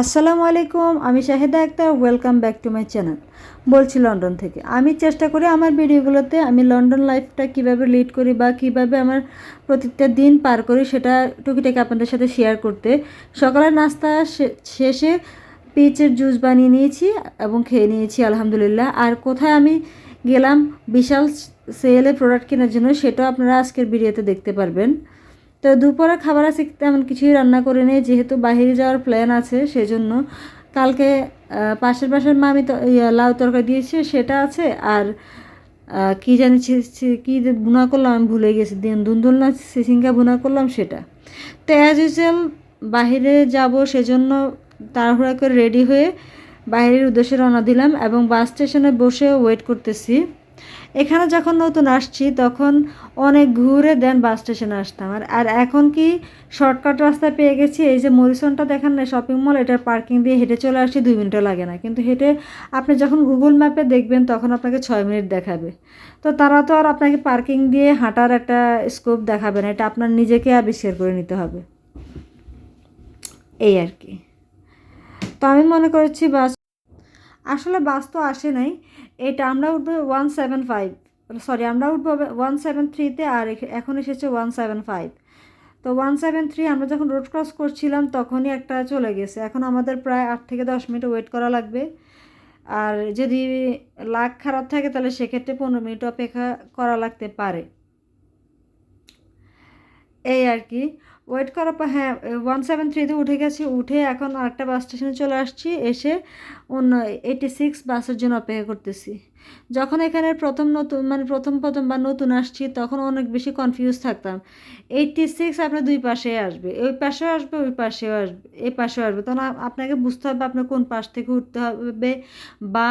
আসসালামু আলাইকুম, আমি Shaheda Akter welcome back to my channel বলছি লন্ডন থেকে। আমি চেষ্টা করি আমার ভিডিওগুলোতে আমি লন্ডন লাইফটা কীভাবে লিড করি বা কীভাবে আমার প্রত্যেকটা দিন পার করি সেটা টুকিটাকি আপনাদের সাথে শেয়ার করতে। সকালের নাস্তা শেষে পিচের জুস বানিয়ে নিয়েছি এবং খেয়ে নিয়েছি, আলহামদুলিল্লাহ। আর কোথায় আমি গেলাম, বিশাল সেলে প্রোডাক্ট কেনার জন্য, সেটাও আপনারা আজকের ভিডিওতে দেখতে পারবেন। তো দুপুরে খাবার আছে তেমন কিছুই রান্না করে নেই। যেহেতু বাইরে যাওয়ার প্ল্যান আছে সেজন্য কালকে পাশের পাশের মা আমি তো ইয়া, লাউ তরকারি দিয়েছে সেটা আছে। আর কি জানি কি বুনা করলাম আমি ভুলে গেছি। দিন দুন্দুল না সিসিঙ্গা বুনা করলাম সেটা। তো অ্যাজ ইউজুয়াল বাহিরে যাব সেজন্য তাড়াহুড়া করে রেডি হয়ে বাইরের উদ্দেশ্যে রওনা দিলাম এবং বাস স্টেশনে বসে ওয়েট করতেছি। এখানে যখন নতুন আসছি, তখন অনেক ঘুরে দেন বাস স্টেশনে আসতাম। আর আর এখন কি শর্টকাট রাস্তা পেয়ে গেছি, এই যে মরিসনটা দেখেন না শপিং মল এটার পার্কিং দিয়ে হেঁটে চলে আসছি, দুই মিনিটও লাগে না। কিন্তু হেঁটে আপনি যখন গুগল ম্যাপে দেখবেন, তখন আপনাকে ছয় মিনিট দেখাবে। তো তারা তো আর আপনাকে পার্কিং দিয়ে হাঁটার একটা স্কোপ দেখাবে না, এটা আপনার নিজেকে আবিষ্কার করে নিতে হবে। এই আর কি। তো আমি মনে করেছি বাস, আসলে বাস তো আসে নাই এটা আমরা উঠবো ওয়ান সেভেন ফাইভ সরি আমরা উঠবো ওয়ান সেভেন থ্রিতে আর এখ- এখন এসেছে ওয়ান সেভেন ফাইভ তো ওয়ান সেভেন থ্রি আমরা যখন রোড ক্রস করছিলাম তখনই একটা চলে গেছে। এখন আমাদের প্রায় আট থেকে দশ মিনিট ওয়েট করা লাগবে। আর যদি লাখ খারাপ থাকে তাহলে সেক্ষেত্রে পনেরো মিনিট অপেক্ষা করা লাগতে পারে। এই আর কি। ওয়েট করার পর হ্যাঁ ওয়ান সেভেন থ্রিতে উঠে গেছি, উঠে এখন আরেকটা বাস স্টেশনে চলে আসছি, এসে অন্য এইটি সিক্স বাসের জন্য অপেক্ষা করতেছি। যখন এখানে প্রথম নতুন মানে প্রথম প্রথম বা নতুন আসছি, তখন অনেক বেশি কনফিউজ থাকতাম। এইটটি সিক্স আপনার দুই পাশে আসবে, ওই পাশেও আসবে, ওই পাশেও আসবে এই পাশেও আসবে। তখন আপনাকে বুঝতে হবে আপনার কোন পাশ থেকে উঠতে হবে বা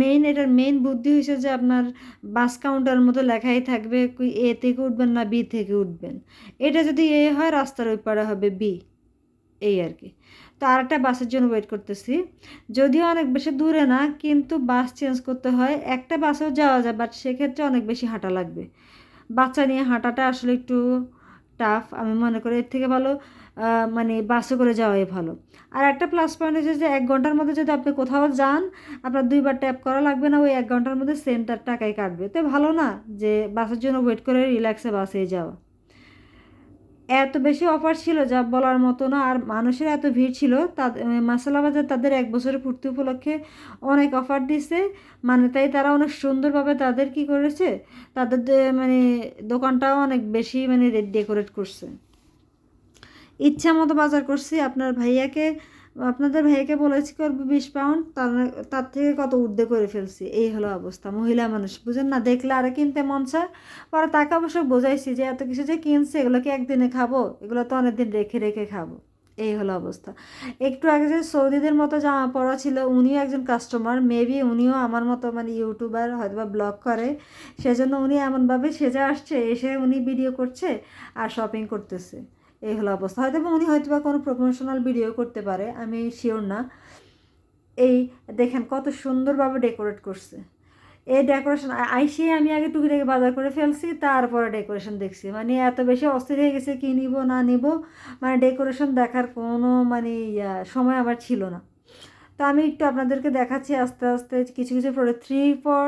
মেইন এটার মেইন বুদ্ধি হয়েছে যে আপনার বাস কাউন্টারের মতো লেখাই থাকবে এ থেকে উঠবেন না বি থেকে উঠবেন। এটা যদি এ হয়, রাস্তার ওই পারে হবে বি। এই আর কি। তো আরেকটা বাসের জন্য ওয়েট করতেছি। যদিও অনেক বেশি দূরে না, কিন্তু বাস চেঞ্জ করতে হয়। একটা বাসেও যাওয়া যায় বাট সেক্ষেত্রে অনেক বেশি হাঁটা লাগবে। বাচ্চা নিয়ে হাঁটাটা আসলে একটু টাফ আমি মনে করি এর থেকে ভালো মানে বাসে করে যাওয়াই ভালো। আর একটা প্লাস পয়েন্ট হচ্ছে যে এক ঘণ্টার মধ্যে যদি আপনি কোথাও যান, আপনার দুইবার ট্যাপ করা লাগবে না, ওই এক ঘণ্টার মধ্যে সেম তার টাকাই কাটবে। তো ভালো না যে বাসের জন্য ওয়েট করে রিল্যাক্সে বাসে যাওয়া। এত বেশি অফার ছিল যা বলার মতো না, আর মানুষের এত ভিড় ছিল তাদের মাসালা বাজার তাদের এক বছরের পূর্তি উপলক্ষে অনেক অফার দিছে। মানে তাই তারা অনেক সুন্দরভাবে তাদের কি করেছে, তাদের মানে দোকানটাও অনেক বেশি মানে ডেকোরেট করছে। ইচ্ছা মতো বাজার করছি। আপনার ভাইয়াকে আপনাদের ভাইয়াকে বলেছি করব বিশ পাউন্ড তার থেকে কত ঊর্ধ্বে করে ফেলছি। এই হলো অবস্থা, মহিলা মানুষ, বুঝেন না? দেখলে আরে কিনতে মন চায়। পরে তাকে অবশ্য বোঝাইছি যে, এত কিছু যে কিনছে, এগুলো কি একদিনে খাব? এগুলো তো অনেকদিন রেখে রেখে খাব। এই হলো অবস্থা। একটু আগে যে সৌদিদের মতো জামা পরা ছিল, উনিও একজন কাস্টমার মেবি উনিও আমার মতো মানে ইউটিউবার হয়তো বা ব্লগ করে। সেজন্য উনি এমনভাবে সেজে আসছে, এসে উনি ভিডিও করছে আর শপিং করতেছে। এই হলো অবস্থা। হয়তো বা উনি হয়তো বা কোনো প্রমোশনাল ভিডিও করতে পারে, আমি শিওর না। এই দেখেন কত সুন্দরভাবে ডেকোরেট করছে। এই ডেকোরেশন আইসে আমি আগে টুকিটাকি বাজার করে ফেলছি, তারপরে ডেকোরেশন দেখছি। মানে এত বেশি অস্থির হয়ে গেছে কী নিব, না নিব মানে ডেকোরেশন দেখার কোনো মানে সময় আমার ছিল না। তো আমি একটু আপনাদেরকে দেখাচ্ছি আস্তে আস্তে, কিছু কিছু product three four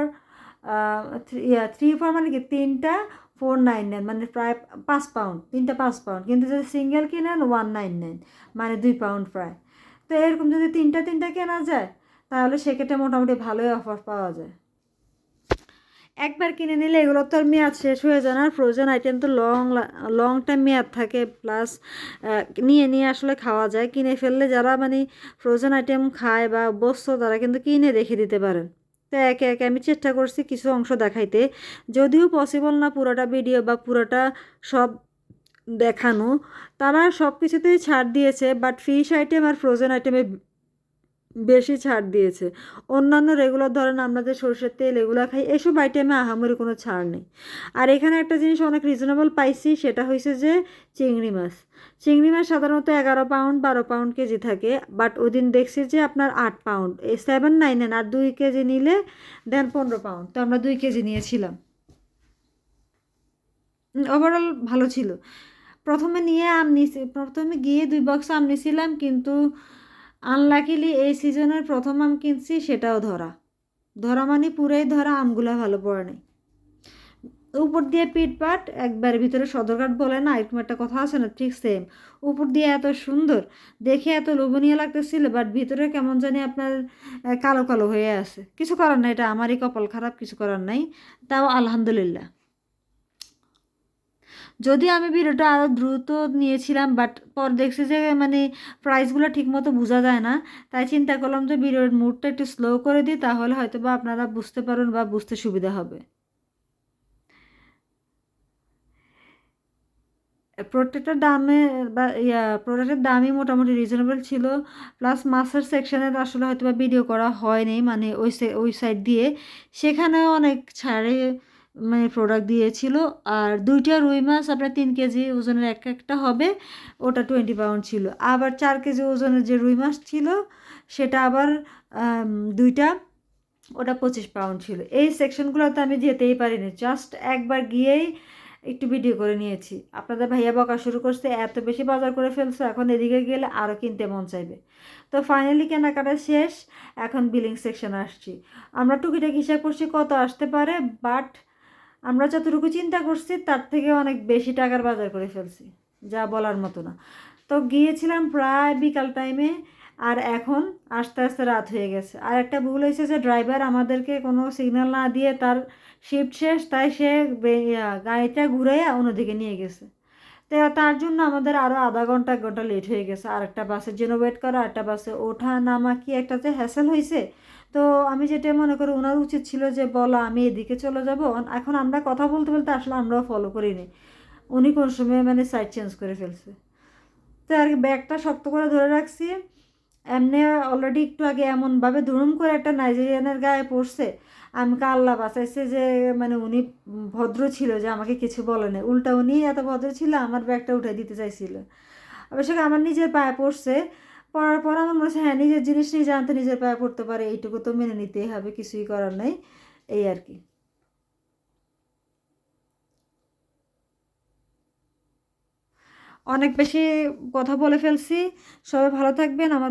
three four মানে কি তিনটা ফোর নাইন নাইন মানে প্রায় পাঁচ পাউন্ড তিনটা পাঁচ পাউন্ড কিন্তু যদি সিঙ্গেল কিনেন ওয়ান নাইন নাইন মানে দুই পাউন্ড প্রায়। তো এরকম যদি তিনটা তিনটা কেনা যায়, তাহলে সেক্ষেত্রে মোটামুটি ভালোই অফার পাওয়া যায়। একবার কিনে নিলে এগুলো তো আর মেয়াদ শেষ হয়ে যায় না ফ্রোজেন আইটেম তো লং লং টাইম মেয়াদ থাকে প্লাস নিয়ে নিয়ে আসলে খাওয়া যায়। কিনে ফেললে যারা মানে ফ্রোজেন আইটেম খায় বা অভ্যস্ত তারা কিন্তু কিনে রেখে দিতে পারেন। তো একে একে আমি চেষ্টা করছি কিছু অংশ দেখাইতে। যদিও পসিবল না পুরোটা ভিডিও বা পুরোটা সব দেখানো, তারা সব কিছুতেই ছাড় দিয়েছে বাট ফিশ আইটেম আর ফ্রোজেন আইটেমে বেশি ছাড় দিয়েছে। অন্যান্য রেগুলার ধরেন আমরা যে সরষের তেল এগুলো খাই, এসব আইটেমে আহামরি কোনো ছাড় নেই। আর এখানে একটা জিনিস অনেক রিজনেবল পাইছি, সেটা হয়েছে যে চিংড়ি মাছ। চিংড়ি মাছ সাধারণত এগারো পাউন্ড বারো পাউন্ড কেজি থাকে বাট ওই দিন দেখছি যে আপনার আট পাউন্ড এই সেভেন নাইন আর দুই কেজি নিলে দেন পনেরো পাউন্ড তো আমরা দুই কেজি নিয়েছিলাম। ওভারঅল ভালো ছিল। প্রথমে নিয়ে আম প্রথমে গিয়ে দুই বক্স আম নিয়েছিলাম কিন্তু আনলাকিলি এই সিজনের প্রথম আম কিনছি, সেটাও ধরা। ধরা মানে পুরাই ধরা, আমগুলো ভালো পড়ে নাই। উপর দিয়ে পিটপাট একবার ভিতরে সদরঘাট বলে না, এরকম একটা কথা আছে না, ঠিক সেম উপর দিয়ে এত সুন্দর, দেখে এত লোভনীয় লাগতেছিল বাট ভিতরে কেমন জানি আপনার কালো কালো হয়ে আছে। কিছু করার নাই, এটা আমারই কপাল খারাপ, কিছু করার নাই। তাও আলহামদুলিল্লাহ। যদি আমি ভিডিওটা আরও দ্রুত নিয়েছিলাম বাট পর দেখছি যে মানে প্রাইসগুলো ঠিকমতো বোঝা যায় না, তাই চিন্তা করলাম যে ভিডিওর মুডটা একটু স্লো করে দিই, তাহলে হয়তো বা আপনারা বুঝতে পারবেন বা বুঝতে সুবিধা হবে। প্রত্যেকটা দামে বা ইয়া প্রোডাক্টের দামই মোটামুটি রিজনেবল ছিল প্লাস মাছের সেকশনের আসলে হয়তো বা ভিডিও করা হয়নি মানে ওই ওই সাইড দিয়ে। সেখানেও অনেক ছাড়ে মানে প্রোডাক্ট দিয়েছিল। আর দুইটা রুই মাছ, আপনার তিন কেজি ওজনের এক একটা হবে, ওটা টোয়েন্টি পাউন্ড ছিল। আবার চার কেজি ওজনের যে রুই মাছ ছিল, সেটা আবার দুইটা, ওটা পঁচিশ পাউন্ড ছিল। এই সেকশনগুলোতে আমি যেতেই পারিনি। জাস্ট একবার গিয়েই একটু ভিডিও করে নিয়েছি। আপনাদের ভাইয়া বকা শুরু করছে, এত বেশি বাজার করে ফেলছো, এখন এদিকে গেলে আরও কিনতে মন চাইবে। তো ফাইনালি কেনাকাটা শেষ, এখন বিলিং সেকশন আসছি। আমরা টুকিটাকি হিসাব করছি কত আসতে পারে বাট আমরা যতটুকু চিন্তা করছি, তার থেকে অনেক বেশি টাকার বাজার করে ফেলছি, যা বলার মতো না। তো গিয়েছিলাম প্রায় বিকাল টাইমে আর এখন আস্তে আস্তে রাত হয়ে গেছে। আর একটা ভুল হয়েছে যে ড্রাইভার আমাদেরকে কোনো সিগন্যাল না দিয়ে তার শিফট শেষ, তাই সে গাড়িটা ঘুরে অন্যদিকে নিয়ে গেছে। তো তার জন্য আমাদের আরও আধা ঘণ্টা, এক ঘণ্টা লেট হয়ে গেছে। আর একটা বাসের জন্য ওয়েট করা, একটা বাসে ওঠা, নামা কি একটা যে হ্যাসেল হয়েছে তো আমি যেটা মনে করি ওনার উচিত ছিল যে, বলা, আমি এদিকে চলে যাব। এখন আমরা কথা বলতে বলতে আসলে আমরাও ফলো করিনি। উনি কোন সময় মানে সাইড চেঞ্জ করে ফেলছে। তো আর ব্যাগটা শক্ত করে ধরে রাখছি। এমনি অলরেডি একটু আগে এমনভাবে ধুরুম করে একটা নাইজেরিয়ানের গায়ে পড়ছে। আমাকে আল্লাহ বাঁচাইছে যে মানে উনি ভদ্র ছিল যে, আমাকে কিছু বলে না উল্টা উনি এত ভদ্র ছিল, আমার ব্যাগটা উঠে দিতে চাইছিল। অবশ্য আমার নিজের পায়ে পড়ছে। পড়ার পর আমার মনে হচ্ছে হ্যাঁ নিজের জিনিস নিজে আনতে নিজের পায়ে পড়তে পারে, এইটুকু তো মেনে নিতেই হবে, কিছুই করার নেই, এই আর কি। অনেক বেশি কথা বলে ফেলছি, সবাই ভালো থাকবেন, আমার